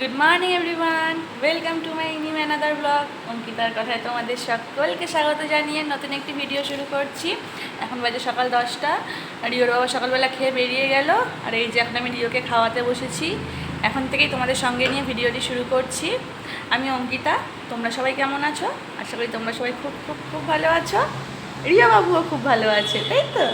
Good morning everyone welcome to my new another blog অঙ্কিতার কথায় তোমাদের সকলকে স্বাগত জানিয়ে নতুন একটি ভিডিও শুরু করছি। এখন বাজে সকাল দশটা। রিওর বাবা সকালবেলা খেয়ে বেরিয়ে গেল। আর এই যে এখন আমি রিওকে খাওয়াতে বসেছি। এখন থেকেই তোমাদের সঙ্গে নিয়ে ভিডিওটি শুরু করছি। আমি অঙ্কিতা। তোমরা সবাই কেমন আছো? আশা করি তোমরা সবাই খুব খুব খুব ভালো আছো। রিয়া বাবুও খুব ভালো আছে, তাই তো?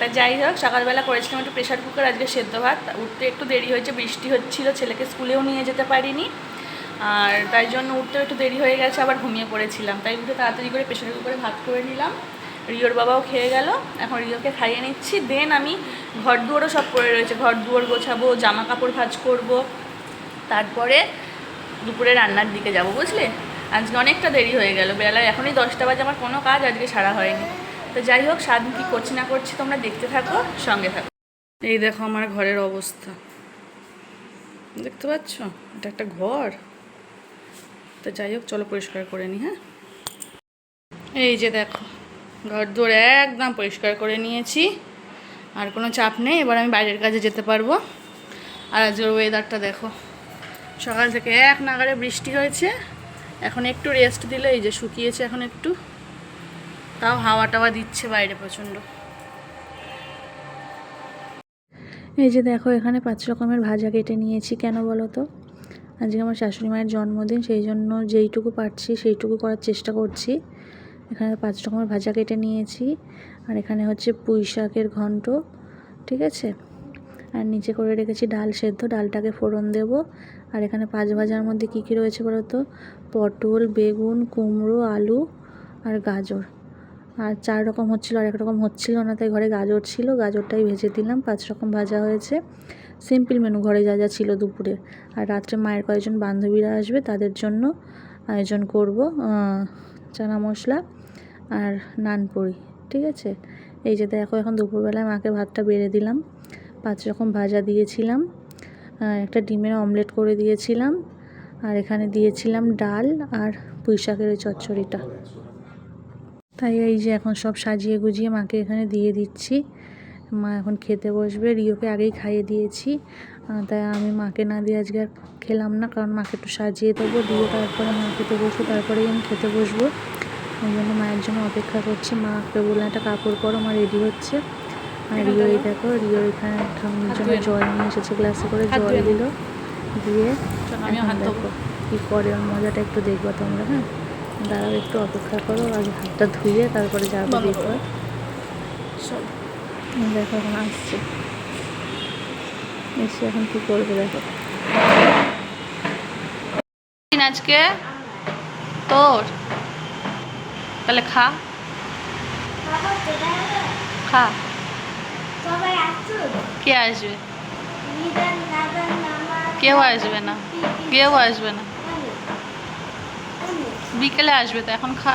তা যাই হোক, সকালবেলা করেছিলাম একটু প্রেশার কুকার আজকে সেদ্ধ ভাত। উঠতে একটু দেরি হয়েছে, বৃষ্টি হচ্ছিল, ছেলেকে স্কুলেও নিয়ে যেতে পারিনি। আর তাই জন্য উঠতেও একটু দেরি হয়ে গেছে, আবার ঘুমিয়ে পড়েছিলাম। তাই উঠে তাড়াতাড়ি করে প্রেশার কুকারে ভাত করে নিলাম। রিওর বাবাও খেয়ে গেল। এখন রিওকে খাইয়ে নিচ্ছি। দেন আমি ঘর দুয়ারও সব পড়ে রয়েছে। ঘর দুয়ার গোছাবো, জামা কাপড় ভাজ করব। তারপরে দুপুরে রান্নার দিকে যাব, বুঝলে? আজকে অনেকটা দেরি হয়ে গেল। বেলায় এখনই দশটা বাজে, আমার কোনো কাজ আজকে সারা হয়নি। তো যাই হোক সারাদিন কী করছি না করছি তোমরা দেখতে থাকো, সঙ্গে থাকো। এই দেখো আমার ঘরের অবস্থা। দেখতে পাচ্ছ? এটা একটা ঘর। তো যাই হোক, চলো পরিষ্কার করে নিই হ্যাঁ? এই যে দেখো, ঘর দৌড়ে একদম পরিষ্কার করে নিয়েছি। আর কোনো চাপ নেই, এবার আমি বাইরের কাজে যেতে পারব। আর আজকের ওয়েদারটা দেখো, সকাল থেকে এক নাগারে বৃষ্টি হয়েছে। এখন একটু রেস্ট দিলে, এই যে শুকিয়েছে এখন একটু। তাও হাওয়া টাওয়া দিচ্ছে বাইরে প্রচণ্ড। এই যে দেখো, এখানে পাঁচ রকমের ভাজা কেটে নিয়েছি, কেন বলো তো? আজকে আমার শাশুড়ি মায়ের জন্মদিন, সেই জন্য যেইটুকু পারছি সেইটুকু করার চেষ্টা করছি। এখানে পাঁচ রকমের ভাজা কেটে নিয়েছি, আর এখানে হচ্ছে পুঁই শাকের ঘন্ট, ঠিক আছে? আর নিচে করে রেখেছি ডাল সেদ্ধ, ডালটাকে ফোড়ন দেব। আর এখানে পাঁচ ভাজার মধ্যে কী কী রয়েছে বলো তো? পটল, বেগুন, কুমড়ো, আলু আর গাজর। আর চার রকম হচ্ছিল আর এক রকম হচ্ছিল না, তাই ঘরে গাজর ছিল। গাজরটাই ভেজে দিলাম, পাঁচ রকম ভাজা হয়েছে। সিম্পল মেনু ঘরে যা যা ছিল দুপুরে। আর রাত্রে মায়ের কয়েকজন বান্ধবীরা আসবে, তাদের জন্য আয়োজন করব চানা মশলা আর নানপুরি ঠিক আছে? এই যে দেখো, এখন দুপুরবেলায় মাকে ভাতটা বেড়ে দিলাম। পাঁচ রকম ভাজা দিয়েছিলাম একটা ডিমের অমলেট করে দিয়েছিলাম। আর এখানে দিয়েছিলাম ডাল আর পুঁই শাকের ওই চচ্চড়িটা। তাই এই যে এখন সব সাজিয়ে গুজিয়ে মাকে এখানে দিয়ে দিচ্ছি। মা এখন খেতে বসবে রিওকে আগেই খাইয়ে দিয়েছি। তাই আমি মাকে না দিয়ে আজকে আর খেলাম না কারণ মাকে একটু সাজিয়ে দেবো। দিয়ে তারপরে মা খেতে বসবো তারপরেই আমি খেতে বসবো। ওই জন্য মায়ের জন্য অপেক্ষা করছি। মাকে বললাম একটা কাপড় পরো মা রেডি হচ্ছে। আর রিও এই দেখো রিও এখানে ঠাকুমার জন্য জল নিয়ে এসেছে গ্লাসে করে জল দিল। দিয়ে দেখো কী করে মজাটা একটু দেখব তোমরা হ্যাঁ? দাঁড়াও একটু অপেক্ষা করো আগে হাতটা ধুয়ে তারপরে যাব দেখো দেখো এখন আসছে। এসে এখন কী করবে দেখো। আজকে তোর? তাহলে খা। খা। কে আসবে? কেউ আসবে না। কেউ আসবে না। বিকেলে আসবে তো, এখন খা।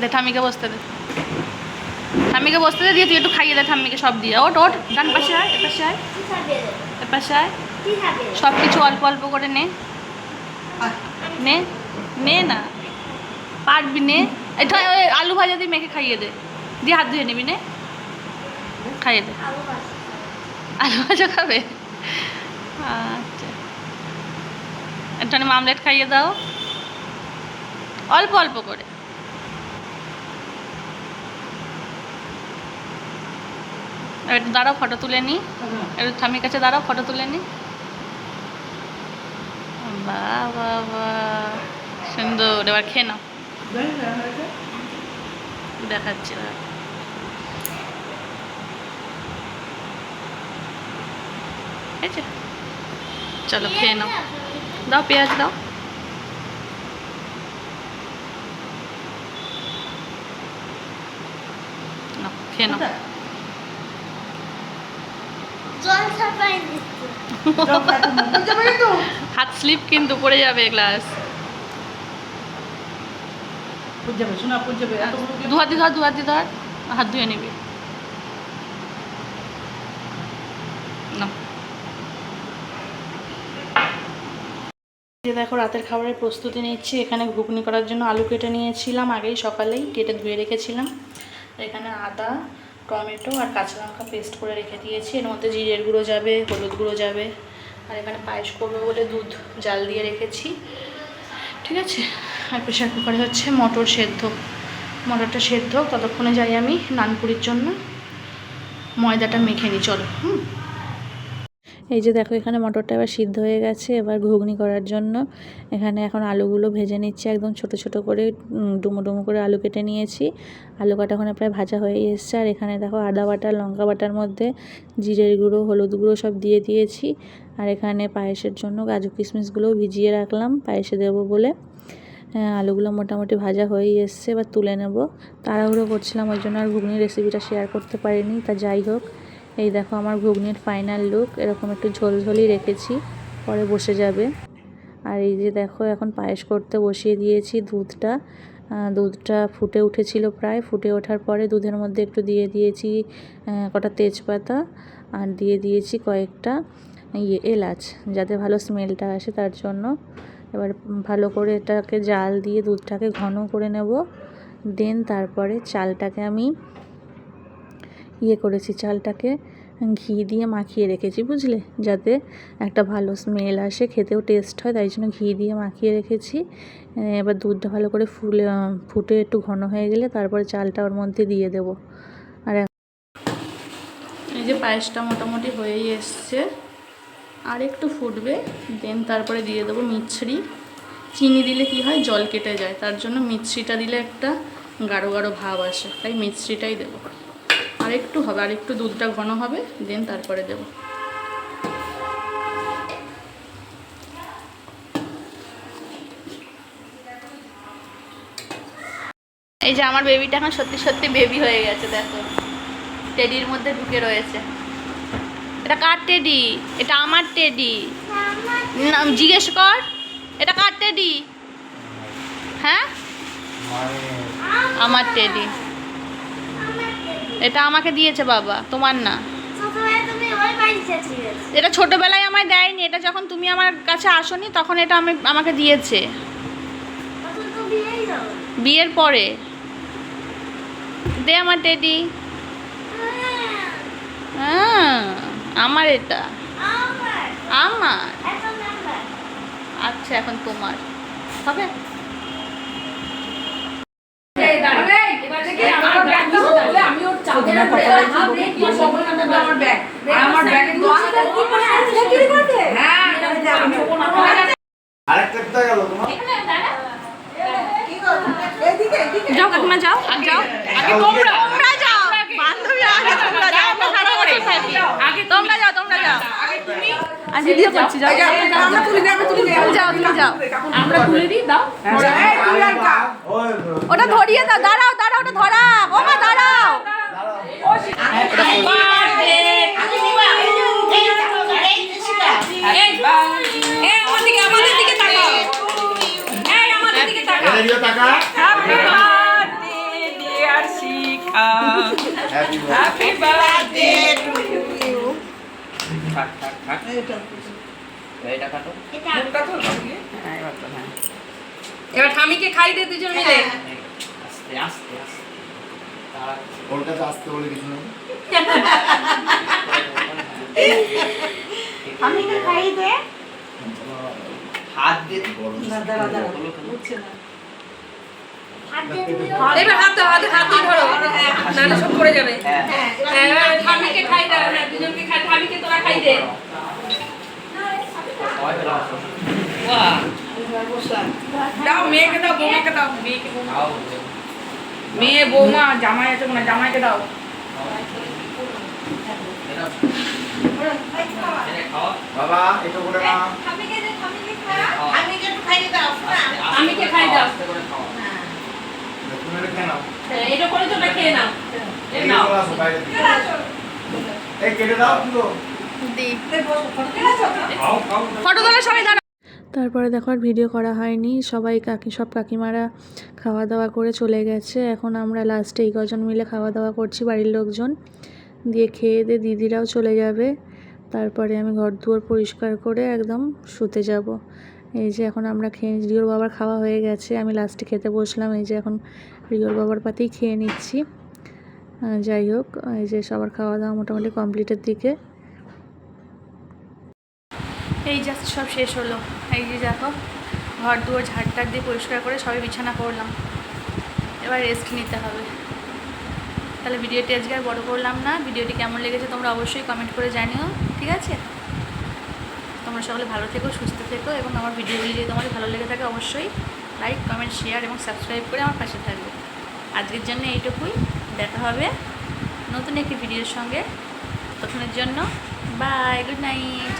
দে, ঠাম্মিকে বসতে দে। ঠাম্মিকে বসতে দে, দিয়ে তুই একটু খাইয়ে দে ঠাম্মিকে, সব দিয়ে। ওট ওট ডান পাশে আয়, এপাশে আয়। এপাশে আয়। সব কিছু অল্প অল্প করে নে। নে নে না। পারবি নে। আলু ভাজা দিয়ে মেখে খাইয়ে দে। দিয়ে হাত ধুয়ে নিবি, নে। খাইয়ে দে। আলু ভাজা খাবে? আচ্ছা। একটুখানি মামলেট খাইয়ে দাও। অল্প অল্প করে। একটু দাঁড়াও ফটো তুলে নি। একটু ঠামির কাছে দাঁড়াও ফটো তুলে নি। বাহ সুন্দর এবার খেয়ে নাও। দেখাচ্ছি চলো খেয়ে নাও। দাও পেঁয়াজ দাও। খেয়ে নাও। হাত স্লিপ কিন্তু পড়ে যাবে গ্লাস। বড় দু ধর দু হাত দিয়ে ধর। হাত ধুয়ে নিবি। দেখো রাতের খাবারের প্রস্তুতি নিচ্ছি, এখানে ঘুগনি করার জন্য আলু কেটে নিয়েছিলাম, আগেই সকালেই কেটে ধুয়ে রেখেছিলাম। এখানে আদা, টমেটো আর কাঁচা লঙ্কা পেস্ট করে রেখে দিয়েছি। এর মধ্যে জিরের গুঁড়ো যাবে, হলুদ গুঁড়ো যাবে। আর এখানে পায়েস করব বলে দুধ জাল দিয়ে রেখেছি। ঠিক আছে? আর প্রেশার কুকারে হচ্ছে মটর সেদ্ধ। মটরটা সেদ্ধ, ততক্ষণে যাই আমি নানপুরির জন্য। ময়দাটা মেখে নিই চলো, হুম? এই যে দেখো এখানে মটরটা এবার সিদ্ধ হয়ে গেছে। এবার ঘুগনি করার জন্য এখানে এখন আলুগুলো ভেজে নিচ্ছি একদম ছোট ছোট করে ডুমো ডুমো করে আলু কেটে নিয়েছি। আলু কাটা ওখানে প্রায় ভাজা হয়ে এসছে। আর এখানে দেখো আদা বাটা লঙ্কা বাটার মধ্যে জিরের গুঁড়ো হলুদ গুঁড়ো সব দিয়ে দিয়েছি। আর এখানে পায়েসের জন্য কাজু কিশমিশগুলোও ভিজিয়ে রাখলাম পায়েসে দেবো বলে। হ্যাঁ, আলুগুলো মোটামুটি ভাজা হয়েই এসছে এবার তুলে নেব। তাড়াহুড়ো করছিলাম ওই জন্য আর ঘুগনির রেসিপিটা শেয়ার করতে পারিনি তা যাই হোক। এই দেখো আমার ঘুগনির ফাইনাল লুক এরকম একটু ঝোলঝোলই রেখেছি, পরে বসে যাবে। আর এই যে দেখো, এখন পায়েস করতে বসিয়ে দিয়েছি দুধটা। দুধটা ফুটে উঠেছিল প্রায়, ফুটে ওঠার পরে দুধের মধ্যে একটু দিয়ে দিয়েছি কটা তেজপাতা আর দিয়ে দিয়েছি কয়েকটা ইয়ে এলাচ, যাতে ভালো স্মেলটা আসে তার জন্য। এবার ভালো করে এটাকে জাল দিয়ে দুধটাকে ঘন করে নেব, দেন তারপরে চালটাকে আমি ইয়ে করেছি, চালটাকে ঘি দিয়ে মাখিয়ে রেখেছি, বুঝলে? যাতে একটা ভালো স্মেল আসে, খেতেও টেস্ট হয়, তাই জন্য ঘি দিয়ে মাখিয়ে রেখেছি। এবার দুধটা ভালো করে ফুলে ফুটে একটু ঘন হয়ে গেলে তারপরে চালটা ওর মধ্যে দিয়ে দেব। আর এই যে পায়েসটা মোটামুটি হয়েই এসছে। আর একটু ফুটবে, দেন তারপরে দিয়ে দেবো মিছরি। চিনি দিলে কি হয়? জল কেটে যায়, তার জন্য মিছরিটা দিলে একটা গাঢ় গাঢ় ভাব আসে, তাই মিছরিটাই দেবো। আর একটু হবে আর একটু দুধটা ঘন হবে দেন তারপরে দেবো। এই যে আমার বেবিটা এখন সত্যি সত্যি বেবি হয়ে গেছে দেখো। টেডির মধ্যে ঢুকে রয়েছে। এটা কার টেডি এটা আমার টেডি নাম জিজ্ঞেস কর এটা কার টেডি হ্যাঁ? আমার টেডি। এটা আমাকে দিয়েছে বাবা তোমার না। এটা ছোটবেলায় আমায় দেয়নি এটা যখন তুমি আমার কাছে আসোনি তখন এটা আমি আমাকে দিয়েছে। বিয়ের পরে। দে আমার টেডি। হ্যাঁ আমার এটা। আমার। আমার এত নাম্বার এখন তোমার হবে আরেকটা কোথায় গেল তোমার? যাও কাকিমা যাও যাও। আগে তোমরা তোমরা যাও বান্ধবী আগে তোমরা যাও আমরা সারা বছর আগে তোমরা যাও তোমরা যাও। আর ভিডিও করছি যাও। তুমি যাও। তুমি যাও আমরা তুলে দিই দাও। ওটা ধরিয়ে দাও দাঁড়াও দাঁড়াও ওটা ধরা। ও মা দাঁড়াও। টাকা হ্যাপি বার্থডে এবার ঠামিকে খাই দে দুজন মিলে। কলকাতা আসতে। বলে কিছু নেই। আমি তো খাই দে? হাত দিয়ে বড় হাত দিয়ে তুমি এবার হাত দাও, হাতে হাত দিয়ে ধরো। নাহলে সব পড়ে যাবে। হ্যাঁ। হ্যাঁ, ঠামিকে খাই দাও। না দুজনকে খাই ঠামিকে তোরা খাই দে। দাও মেয়েকে দাও বৌমাকে দাও মেয়েকে বৌমা মেয়ে বৌমা জামাই আছে না জামাইকে দাও। বাবা এটা করে না দাও? হ্যাঁ, এটা করে খেয়ে নাও। এই নাও ফটো তোলা সবাই দাঁড়াও। তারপরে দেখো আর ভিডিও করা হয়নি। সবাই কাকি, সব কাকিমারা খাওয়া দাওয়া করে চলে গেছে। এখন আমরা লাস্টে এই কজন মিলে খাওয়া দাওয়া করছি বাড়ির লোকজন। দিয়ে খেয়ে দিয়ে দিদিরাও চলে যাবে। তারপরে আমি ঘর দুয়ার পরিষ্কার করে একদম শুতে যাব। এই যে এখন আমরা খেয়ে রিওর বাবার খাওয়া হয়ে গেছে। আমি লাস্টে খেতে বসলাম। এই যে এখন রিওর বাবার পাতেই খেয়ে নিচ্ছি। যাই হোক, এই যে সবার খাওয়া দাওয়া মোটামুটি কমপ্লিটের দিকে। এই জাস্ট সব শেষ হলো। এই যে দেখো, ঘর দুয়ার ঝাড়টার দিয়ে পরিষ্কার করে সবাই বিছানা করলাম। এবার রেস্ট নিতে হবে। তাহলে ভিডিওটি আজকে আর বড় করলাম না। ভিডিওটি কেমন লেগেছে তোমরা অবশ্যই কমেন্ট করে জানিও, ঠিক আছে? তোমরা সকলে ভালো থেকো, সুস্থ থেকো এবং আমার ভিডিওগুলি যদি তোমাদের ভালো লেগে থাকে অবশ্যই লাইক কমেন্ট শেয়ার এবং সাবস্ক্রাইব করে আমার পাশে থাকবে। আজকের জন্য এইটুকুই। দেখা হবে নতুন একটি ভিডিওর সঙ্গে। তখনের জন্য বাই গুড নাইট